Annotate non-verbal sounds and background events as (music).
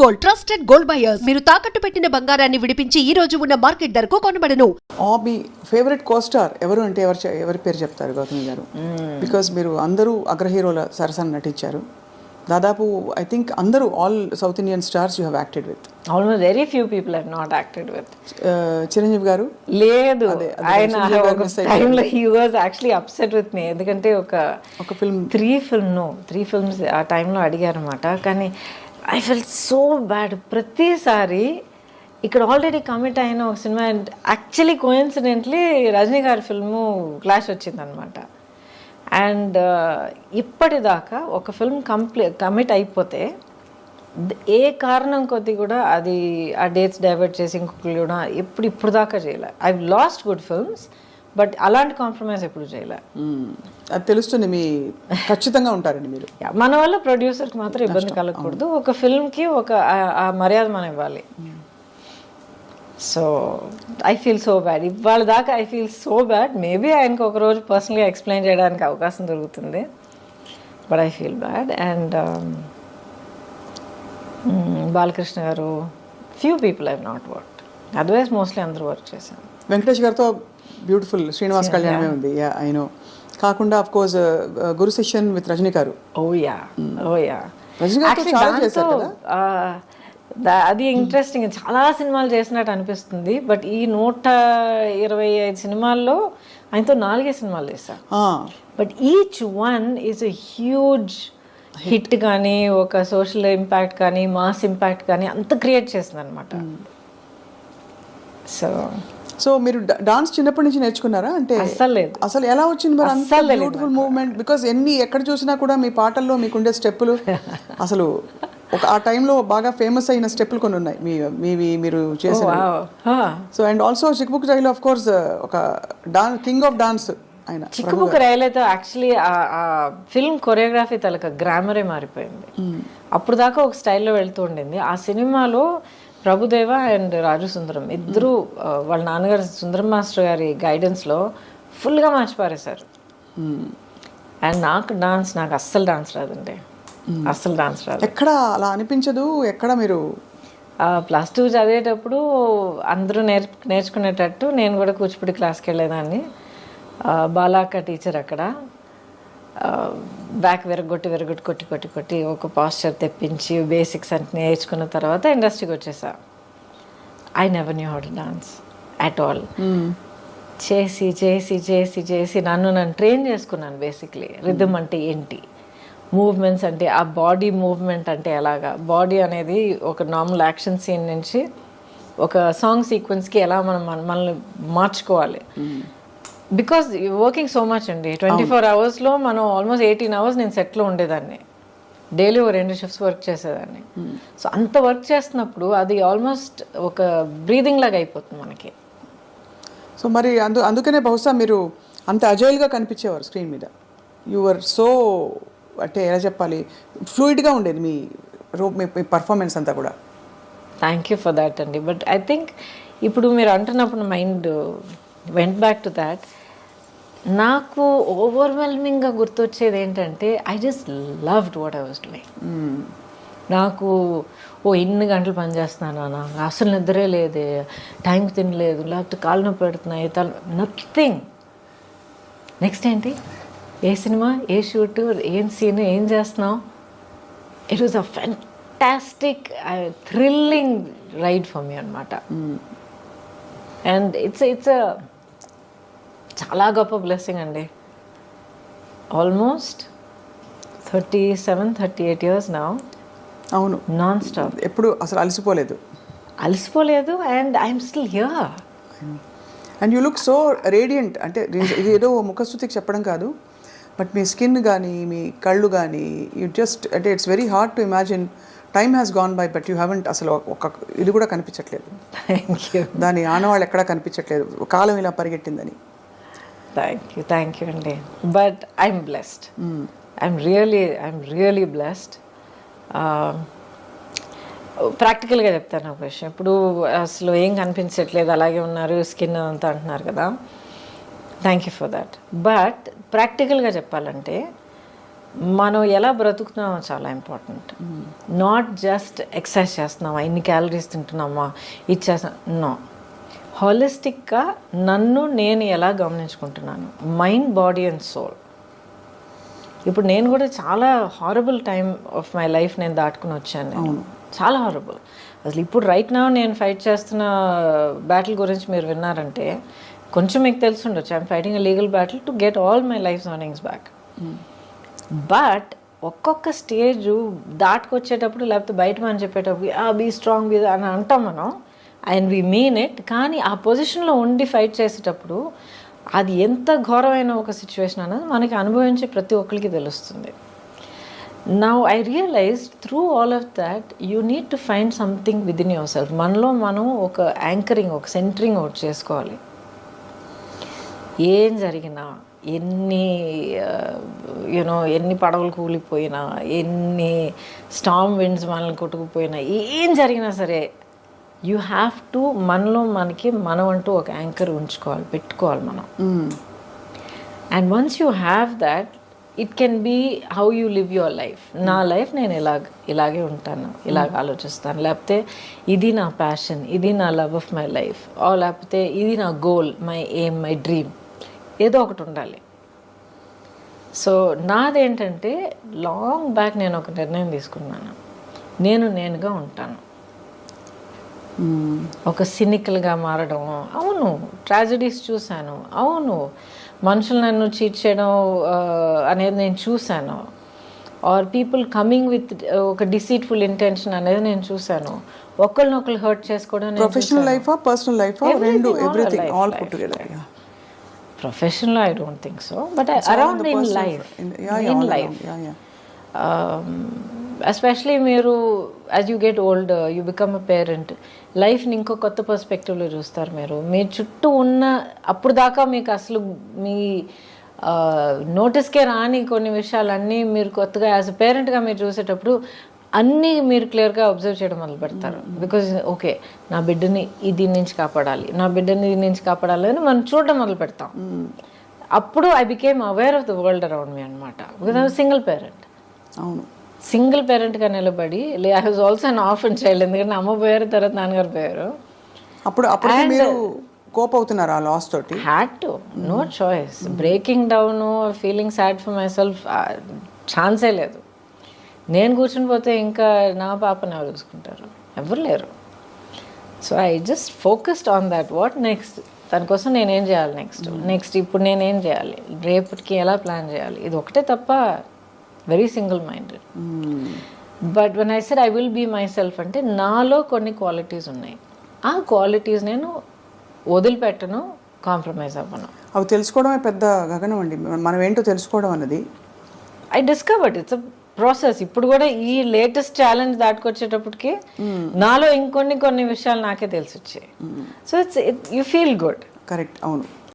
Gold trusted gold buyers మీరు తాకట్టు పెట్టిన బంగారాన్ని విడిపించి ఈ రోజు ఉన్న మార్కెట్ ధరకు కొనబడను. ఆ మీ ఫేవరెట్ కోస్టార్ ఎవరు అంటే ఎవరు చె- ఎవరి పేరు చెప్తారు గౌతమి గారు? బికాస్ మీరు అందరూ అగ్రహీరోల సరసన నటించారు. దాదాపు ఐ థింక్ అందరూ all South Indian stars you have acted with almost very few people are not acted with Chiranjeevi garu? లేదు. ఆయన సంజయ్ గారు ఒక miss అయిపోయారు. టైంలో he was actually upset with me ఎందుకంటే ఒక ఒక film three film no three films ఆ టైంలో అడిగారన్నమాట. కానీ ఐ ఫెల్ సో బ్యాడ్ ప్రతిసారి ఇక్కడ ఆల్రెడీ కమిట్ అయిన ఒక సినిమా యాక్చువల్లీ కోయిన్సిడెంట్లీ రజనీ గారి ఫిల్ము క్లాష్ వచ్చిందనమాట అండ్ ఇప్పటిదాకా ఒక ఫిల్మ్ కంప్లీ కమిట్ అయిపోతే ఏ కారణం కొద్ది కూడా అది ఆ డేట్స్ డైవర్ట్ చేసి ఇంకొకరు కూడా ఎప్పుడు ఇప్పుడు దాకా చేయలే. I lost good films but అలాంటి కాంప్రమైజ్ ఎప్పుడు చేయలే. అది తెలుస్తుంది మీ ఖచ్చితంగా ఉంటారండి మీరు. మన వల్ల ప్రొడ్యూసర్కి మాత్రం ఇబ్బంది కలగకూడదు. ఒక ఫిల్మ్కి ఒక ఆ- ఆ మర్యాద మనం ఇవ్వాలి. So I feel so bad ఇవాళ దాకా I feel so bad maybe ఆయనకు ఒక రోజు పర్సనల్గా ఎక్స్ప్లెయిన్ చేయడానికి అవకాశం దొరుకుతుంది. But I feel bad and Balakrishna garu few people I not work otherwise mostly అందరూ వర్క్ చేశాను వెంకటేష్ గారితో బ్యూటిఫుల్ శ్రీనివాస్ కళ్యాణమే ఉంది యా ఐ నో కాకుండా of course Guru Sishyan with Rajini garu. Oh yeah oh yeah? అది ఇంట్రెస్టింగ్ చాలా సినిమాలు చేసినట్టు అనిపిస్తుంది బట్ ఈ నూట ఇరవై ఐదు సినిమాల్లో ఆయనతో నాలుగే సినిమాలు చేశాను but each one is a huge hit కానీ ఒక సోషల్ ఇంపాక్ట్ కానీ మాస్ ఇంపాక్ట్ కానీ అంత క్రియేట్ చేసింది అనమాట సో సో మీరు డాన్స్ చిన్నప్పటి నుంచి నేర్చుకున్నారా? అంటే అస్సలు లేదు. అసలు ఎలా వచ్చింది మరి అంత బ్యూటిఫుల్ మూవ్మెంట్ బికాస్ ఎన్ని ఎక్కడ చూసినా కూడా మీ పాటల్లో మీకుండే స్టెప్పులు (laughs) అసలు ఒక ఆ టైంలో బాగా ఫేమస్ అయిన స్టెప్పులు కొన్ని ఉన్నాయి. మీ మీవి మీరు చేసిన సో అండ్ ఆల్సో చిక్బుక్ జైల్ ఆఫ్ కోర్స్ ఒక డాన్ కింగ్ ఆఫ్ డాన్స్ ఆయన చిక్కుబుక్ రైలైతే యాక్చువల్లీ ఆ ఫిల్మ్ కొరియోగ్రఫీ తలక గ్రామరే మారిపోయింది. అప్పుడు దాకా ఒక స్టైల్లో వెళ్తూ ఉండింది. ఆ సినిమాలో ప్రభుదేవ అండ్ రాజు సుందరం ఇద్దరు వాళ్ళ నాన్నగారు సుందరం మాస్టర్ గారి గైడెన్స్లో ఫుల్గా మార్చి పారేశారు. అండ్ నాకు డాన్స్ నాకు అస్సలు డాన్స్ రాదండి. అస్సలు డాన్స్ రాదు. ఎక్కడ అలా అనిపించదు? ఎక్కడ మీరు? ప్లస్ టూ చదివేటప్పుడు అందరూ నేర్ నేర్చుకునేటట్టు నేను కూడా కూచిపూడి క్లాస్కి వెళ్ళేదాన్ని. ఆ, బాలాక్క టీచర్ అక్కడ. బ్యాక్ విరగొట్టి విరగొట్టి కొట్టి కొట్టి కొట్టి ఒక పాస్చర్ తెప్పించి బేసిక్స్ అంటే నేర్చుకున్న తర్వాత ఇండస్ట్రీకి వచ్చేసా. I never knew how to dance at all చేసి చేసి చేసి చేసి నన్ను నన్ను ట్రైన్ చేసుకున్నాను బేసిక్లీ రిథమ్ అంటే ఏంటి? మూవ్మెంట్స్ అంటే ఆ బాడీ మూవ్మెంట్ అంటే ఎలాగా? బాడీ అనేది ఒక నార్మల్ యాక్షన్ సీన్ నుంచి ఒక సాంగ్ సీక్వెన్స్కి ఎలా మనం మన- మనల్ని మార్చుకోవాలి? బికాస్ వర్కింగ్ సో మచ్ అండి ట్వంటీ ఫోర్ అవర్స్లో మనం ఆల్మోస్ట్ ఎయిటీన్ అవర్స్ నేను సెట్లో ఉండేదాన్ని. డైలీ ఒక రెండు షిఫ్ట్స్ వర్క్ చేసేదాన్ని. సో అంత వర్క్ చేస్తున్నప్పుడు అది ఆల్మోస్ట్ ఒక బ్రీదింగ్ లాగా అయిపోతుంది మనకి. సో మరి అందు అందుకనే బహుశా మీరు అంత అజైల్గా కనిపించేవారు స్క్రీన్ మీద. యువర్ సో అంటే ఎలా చెప్పాలి ఫ్లూయిడ్గా ఉండేది మీ రూ మీ పర్ఫార్మెన్స్ అంతా కూడా. థ్యాంక్ యూ ఫర్ దాట్ అండి. బట్ ఐ థింక్ ఇప్పుడు మీరు అంటున్నప్పుడు mind went back to that నాకు ఓవర్వెల్మింగ్గా గుర్తొచ్చేది ఏంటంటే I just loved what I was doing నాకు ఓ ఇన్ని గంటలు పని చేస్తున్నాను నాకు అసలు నిద్రే లేదే. టైంకి తినలేదు. లేకపోతే కాళ్ళు నొప్పి పెడుతున్నాయి. తల నథింగ్ నెక్స్ట్ ఏంటి? ఏ సినిమా? ఏ షూట్? ఏం సీన్? ఏం చేస్తున్నావు? It was a fantastic thrilling ride for me అనమాట అండ్ ఇట్స్ ఇట్స్ చాలా గొప్ప బ్లెస్సింగ్ అండి. Almost thirty seven thirty eight years నా అవును. నాన్ స్టాప్ ఎప్పుడు అసలు అలసిపోలేదు. అలసిపోలేదు and I'm still here and you look so radiant అంటే ఇది- ఏదో ముఖస్థుతికి చెప్పడం కాదు. బట్ మీ స్కిన్ కానీ మీ కళ్ళు కానీ యూ జస్ట్ అంటే it's very hard to imagine time has gone by but you haven't అసలు ఒక ఇది కూడా కనిపించట్లేదు. దాని ఆనవాళ్ళు ఎక్కడా కనిపించట్లేదు. కాలం ఇలా పరిగెట్టిందని. థ్యాంక్ యూ థ్యాంక్ యూ అండి but I'm blessed I'm really I'm really blessed ప్రాక్టికల్గా చెప్తాను ఒక విషయం. ఇప్పుడు అసలు ఏం కనిపించట్లేదు అలాగే ఉన్నారు స్కిన్ అంతా అంటున్నారు కదా. Thank you for that but ప్రాక్టికల్గా చెప్పాలంటే మనం ఎలా బ్రతుకుతున్నామో చాలా ఇంపార్టెంట్ నాట్ జస్ట్ ఎక్సర్సైజ్ చేస్తున్నామా ఇన్ని క్యాలరీస్ తింటున్నామా ఇది చేస్తున్నా నో హాలిస్టిక్గా నన్ను నేను ఎలా గమనించుకుంటున్నాను? Mind body and soul. ఇప్పుడు నేను కూడా చాలా horrible time of my life నేను దాటుకుని వచ్చాను. నేను. చాలా హారబుల్ అసలు ఇప్పుడు రైట్ నా నేను ఫైట్ చేస్తున్న బ్యాటిల్ గురించి మీరు విన్నారంటే కొంచెం మీకు తెలిసి ఉండొచ్చు I'm fighting a legal battle to get all my life earnings back but ఒక్కొక్క స్టేజ్ దాటుకొచ్చేటప్పుడు లేకపోతే బయట మనం చెప్పేటప్పుడు ఆ బీ స్ట్రాంగ్ బీ అని అంటాం మనం. అండ్ వి మీన్ ఇట్ కానీ ఆ పొజిషన్లో ఉండి ఫైట్ చేసేటప్పుడు అది ఎంత ఘోరమైన ఒక సిచ్యువేషన్ అనేది మనకి అనుభవించే ప్రతి ఒక్కరికి తెలుస్తుంది. Now I realise through all of that you need to find something within yourself మనలో మనం ఒక యాంకరింగ్ ఒక సెంటరింగ్ ఒకటి చేసుకోవాలి. ఏం జరిగినా ఎన్ని uh, యూనో ఎన్ని పడవలు కూలిపోయినా ఎన్ని స్టామ్ విండ్స్ మనల్ని కొట్టుకుపోయినా ఏం జరిగినా సరే యూ హ్యావ్ టు మనలో మనకి మనం అంటూ ఒక యాంకర్ ఉంచుకోవాలి పెట్టుకోవాలి మనం. And once you have that it can be how you live your life నా లైఫ్ నేను ఇలాగ ఇలాగే ఉంటాను ఇలాగ ఆలోచిస్తాను. లేకపోతే ఇది నా ప్యాషన్ ఇది నా లవ్ ఆఫ్ మై లైఫ్ ఆ లేకపోతే ఇది నా goal my aim my dream ఏదో ఒకటి ఉండాలి. సో నాదేంటంటే లాంగ్ బ్యాక్ నేను ఒక నిర్ణయం తీసుకున్నాను. నేను నేనుగా ఉంటాను. ఒక సినికల్గా మారడం. అవును ట్రాజడీస్ చూశాను. అవును మనుషులు నన్ను చీట్ చేయడం అనేది నేను చూశాను. ఆర్ పీపుల్ కమింగ్ విత్ ఒక డిసీట్ఫుల్ ఇంటెన్షన్ అనేది నేను చూశాను. ఒకరినొకరు హర్ట్ చేసుకోవడం ప్రొఫెషనల్ లైఫా పర్సనల్ లైఫా? రెండు ఎవ్రీథింగ్ ఆల్ పుట్ టుగెదర్ ప్రొఫెషన్లో I don't think so but around in life in life especially మీరు as you get old you become a parent లైఫ్ని ఇంకో కొత్త పర్స్పెక్టివ్లో చూస్తారు మీరు. మీ చుట్టూ ఉన్న అప్పుడు దాకా మీకు అసలు మీ నోటీస్కే రాని కొన్ని విషయాలన్నీ మీరు కొత్తగా యాజ్ అ పేరెంట్గా మీరు చూసేటప్పుడు అన్నీ మీరు క్లియర్గా అబ్జర్వ్ చేయడం మొదలు పెడతారు. బికాజ్ ఓకే నా బిడ్డని ఈ దీని నుంచి కాపాడాలి. నా బిడ్డని దీని నుంచి కాపాడాలి అని మనం చూడడం మొదలు పెడతాం. అప్పుడు I became aware of the world around me అనమాట బికాజ్ సింగిల్ పేరెంట్ అవును. సింగిల్ పేరెంట్గా నిలబడి I was also an orphaned child ఎందుకంటే అమ్మ పోయారు తర్వాత నాన్నగారు పోయారు. అప్పుడు మీరు కోప్ అవుతున్నారు ఆ లాస్ తోటి? Had to no choice breaking down feeling sad for myself ఛాన్సే లేదు. నేను కూర్చుని పోతే ఇంకా నా పాపని ఎవరు చూసుకుంటారు? ఎవరు లేరు. So I just focused on that what next దానికోసం నేనేం చేయాలి నెక్స్ట్ నెక్స్ట్ ఇప్పుడు నేనేం చేయాలి? రేపటికి ఎలా ప్లాన్ చేయాలి? ఇది ఒకటే తప్ప very single minded but one I said I will be myself అంటే నాలో కొన్ని క్వాలిటీస్ ఉన్నాయి. ఆ క్వాలిటీస్ నేను వదిలిపెట్టను కాంప్రమైజ్ అవ్వను. అవి తెలుసుకోవడమే పెద్ద గగనం అండి. మనం ఏంటో తెలుసుకోవడం అన్నది. ఐ డిస్కవర్డ్ ఇట్స్ ప్రాసెస్ ఇప్పుడు కూడా ఈ లేటెస్ట్ ఛాలెంజ్ దాటుకొచ్చేటప్పటికి నాలో ఇంకొన్ని కొన్ని విషయాలు నాకే తెలిసి వచ్చాయి so it's you feel good correct అవును.